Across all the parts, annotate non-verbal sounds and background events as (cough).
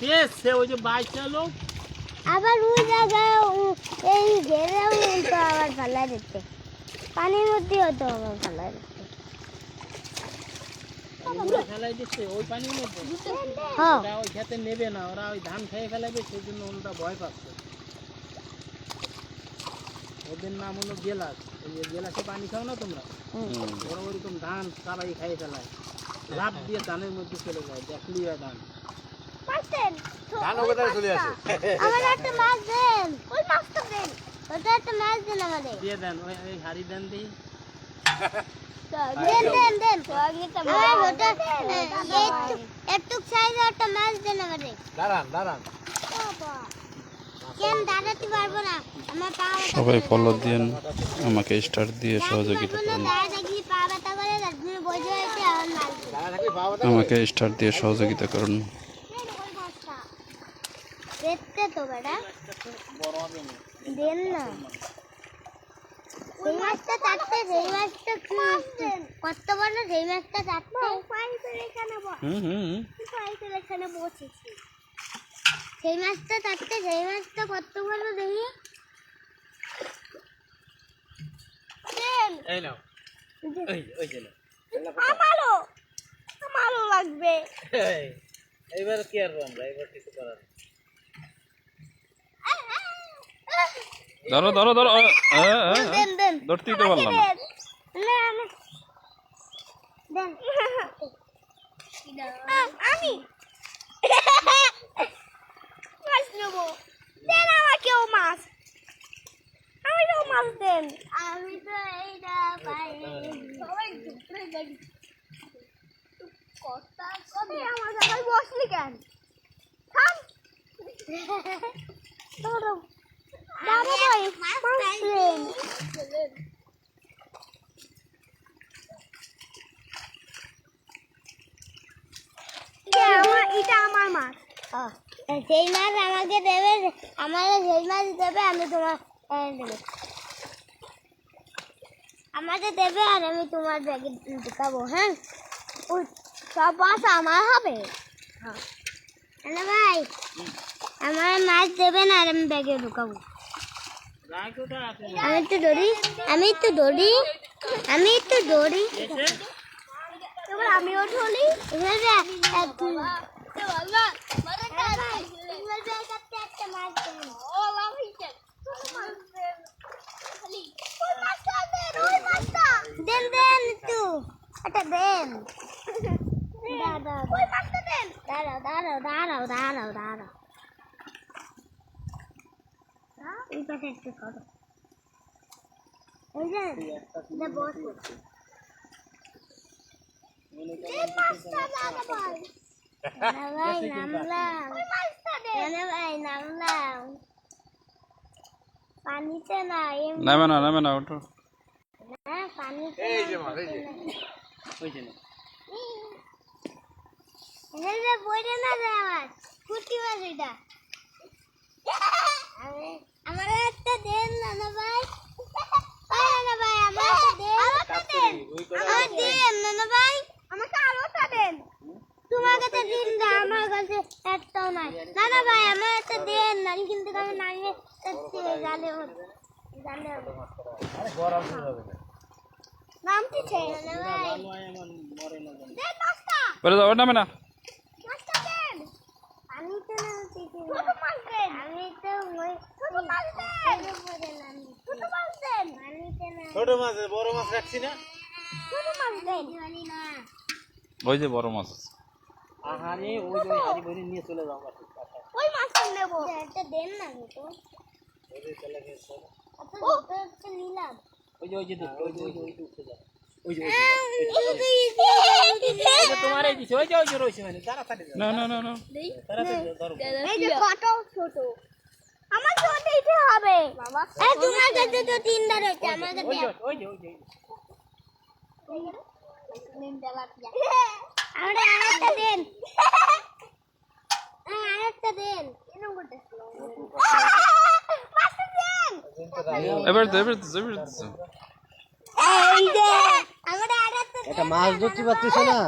পেয়েছে ওই যে আবার ওই জায়গায় এই ঘেরেও তো আবার ফালা পানির মধ্যেও তো আবার ফালা দিচ্ছে ফেলাই দিচ্ছে ওই পানির মধ্যে? ওরা ওই খেতে নেবে না ওরা ওই ধান খেয়ে ফেলাবে সেই জন্য ওরা ভয় পাচ্ছে। ওদের নাম হলো গেলাস। ওই গেলাসে পানি খাও না তোমরা? ওরা ধান খাই ফেলায়। লাভ দিয়ে ধানের মধ্যে চলে যায় দেখলি হয় ধান। পারতেন ধান ওখানে চলে আসে? আমার একটা মাছ দেন। ওই মাছটা দেন। ওটা একটা মাছ দেন আমাদের। দিয়ে দেন ওই ওই হাড়ি দেন দিই দেন দেন দেন। আমার ওটা একটু একটু সাইজে একটা মাছ দেন আমাদের। দাঁড়ান দাঁড়ান। সবাই। ফলো দিয়েন আমাকে স্টার দিয়ে সহযোগিতা করুন। দিন। আমাকে স্টার দিয়ে সহযোগিতা করুন। তো বেটা। দেন না। সেই মাছটা চারটে সেই মাছটা কত বড় সেই মাছটা চারটে এখানে হুম হুম হুম। এখানে বসেছি সেই মাছটা চারটে সেই মাছটা কত বড় দেখি। দেন। এই নাও। ওই ওই যে নাও। আমারও। আমারও লাগবে। এইবার কি আর আমরা? এবার কিছু করার নেই। ধরো ধরো ধরো ধরতেই তো পারলাম আমি মাছ নেব। দেন আমাকেও মাছ। আমাকেও মাছ দেন। আমি তো এইটা পাই সবাই ঘুরে যাই। কথা কবে আমার জায়গায় বসলি কেন? থাম। (laughs) দেন এটা আমার মাছ সেই মাছ আমাকে দেবে আমাকে সেই মাছ দেবে আমি তোমার দেবে। আমাকে দেবে আর আমি তোমার ব্যাগে ঢুকাবো হ্যাঁ? ওই সব মাছ আমার হবে। হ্যালো ভাই আমার মাছ দেবেন আর আমি ব্যাগে ঢুকাবো। আমি তো দৌড়ি আমি তো দৌড়ি আমি তো দৌড়ি। এসে? এবার আমিও ঢলি এভাবে একটু দেন দেন একটু একটা দেন দাঁড়াও দাঁড়াও দাঁড়াও দাঁড়াও দাঁড়াও এই পাশে একটু করো। এই যে এটা বসো ভাই নামলাম ভাই নামলাম পানিতে না নামে না নামে না ওঠো না পানিতে এই যে মাছ এই যে। ওই যে। এই যে পড়ে না যায় আমার ফুটি মাছ এটা আমি- আমার একটা দেন নানা ভাই। নানা ভাই আমার একটা দেন। আমাকে দেন। আমার দেন নানা ভাই। আমাকে আলোটা দেন। তোমার কাছে দিন না আমার কাছে একটাও নাই। নানা ভাই আমার একটা দেন না কিন্তু আমি হবে। জালে হবে। আরে গরম হয়ে যাবে। না। নামটি ছে নানা ভাই। হয় না বলে যাও নামে না মাছটা দেন আমি তো না ছোট মাছ দেন আমি তো ওই ছোট মাছ দেন ছোট মাছ দেন আমি তো না ছোট মাছ বড় মাছ রাখছি না ছোট মাছ দেন জানি না ওই যে বড় মাছ আছে। আহারে ওই যে ওই হাড়ি ভরে নিয়ে চলে যাও বাড়ি। আচ্ছা, ওই মাছটা নেব একটা দেন না তো ওদের চলে গেছে। ও তো নিলাম ওই যে ওই যে ওই যে ওই যে ওই যে উঠে যাও। ওই ওই ওই ওই ওই মানে, না না না না কত ছোট আমার ছোট দিতে হবে। এই তোমার কাছে তো তিনটা রয়েছে আমার কাছে ওই যে, ওই যে। আরেকটা দেন। আরেকটা দেন। এবার তো এবার তো এবার তো এই যে আমরা আরেকটা এটা মাছ ধরতে পারছিস না।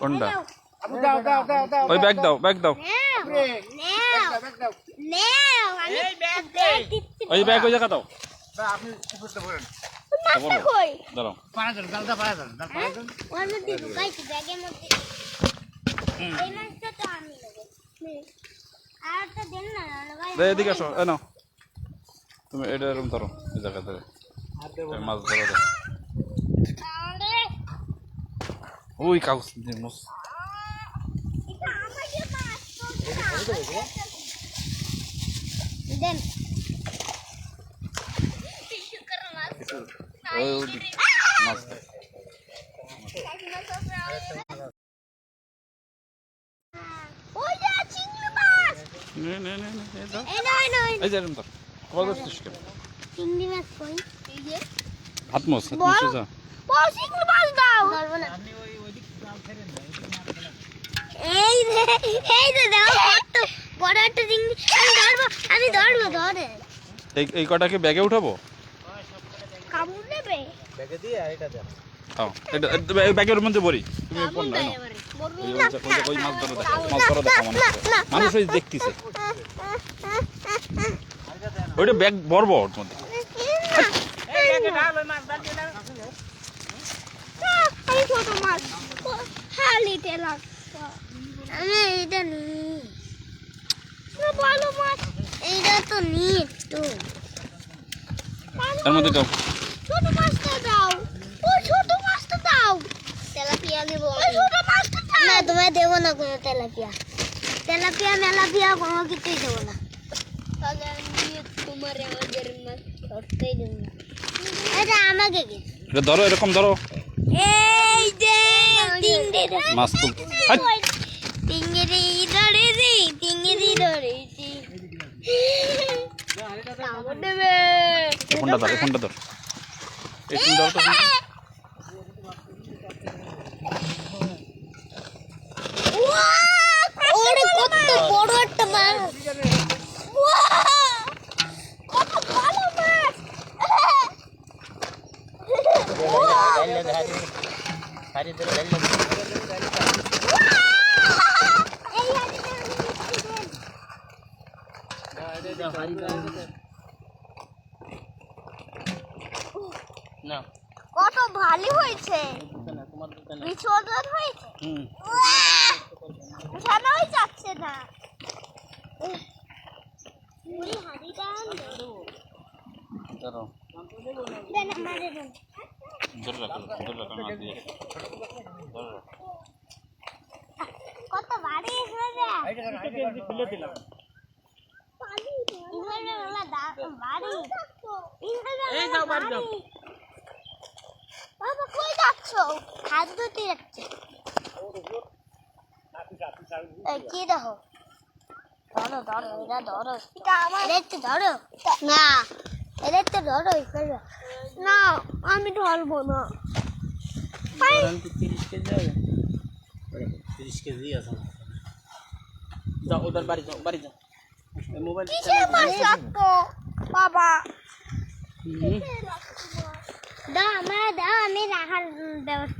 কোনটা? ওই ব্যাগ দাও ব্যাগ দাও। নেও নেও আমি ব্যাগ দিচ্ছি ওই ব্যাগ ওই জায়গা দাও। আপনি দাঁড়াও। পাড়া দেন পাড়া দেন পাড়া দেন ব্যাগের মধ্যে এদিকে আসো এ নাও। তুমি এটা এরকম ধরো এই জায়গা ধরে এই মাছ ধরো দাও। আরে, ওই কাগজ দিয়ে মুছ এটা আমাকে মাছ তো এটা দেন টিস্যু করে মাছ ওই ওদিকে মাছ চিংড়ি মাছ এই যে। কই এই মোছ মাছ দাও। ধরবো না। আপনি ওই ওইদিক জাল ফেরেন না ওইদিক মাছ ফেলেন এই রে এই রে দাও কত বড় একটা চিংড়ি। আমি ধরবো আমি ধরবো ধরে। এই এই কটাকে ব্যাগে উঠাবো? কামড় নেবে? ব্যাগে দিয়ে আর এটা দেন। হ্যাঁ এটা ব্যাগের মধ্যে বড়ি তুমি না মানুষ দেখতেছে। (laughs) ওইটা ব্যাগ ওর মধ্যে। তার মধ্যে দাও। ছোট মাছটা দাও ও ছোট তেলাপিয়া নেব ছোট মাছটা না তোমায় দেবো না কোনো তেলাপিয়া তেলাপিয়া মেলাপিয়া কোনো কিছুই দেবো না। এটা ধরো এরকম ধরো। এই যে মাছ তুল। (laughs) হাট। ধরেছি তিঙ্গিরি ধরেছি। কামড় দেবে এই ফোনটা ধর ফোনটা ধর। এই ফোন ধর তো। কত বড় একটা মাছ কত ভালো মাছ ডাইলে দে হারি হারি ধরে ডাইলে দে এই হাড়িটা আমি মিষ্টি দেন। দাও হারি দাও না। কত ভালো হয়েছে। বিচোদন হয়েছে হুম। উঠানোই যাচ্ছে না। ওই হাড়িটা ধরো দেন ধরে রাখো ধরে রাখো মাছ দিয়ে। ধরে রাখো। কত ভারী হয়েছে খুলে দিলাম ভারী ইংরেজি এই বাড়ি। বাবা কই যাচ্ছ? হাত ধুতে যাচ্ছে এই কি দেখো? ধরো ধরো এটা ধরো। এটা আমার এটা ধরো। না এটা তো ধরো না আমি ধরবো না। তিরিশ কেজি হবে? তিরিশ কেজি আছে যাও ওদের বাড়ি যাও বাড়ি যাও। মোবাইল বাবা। দাও আমার দাও আমি রাখার ব্যবস্থা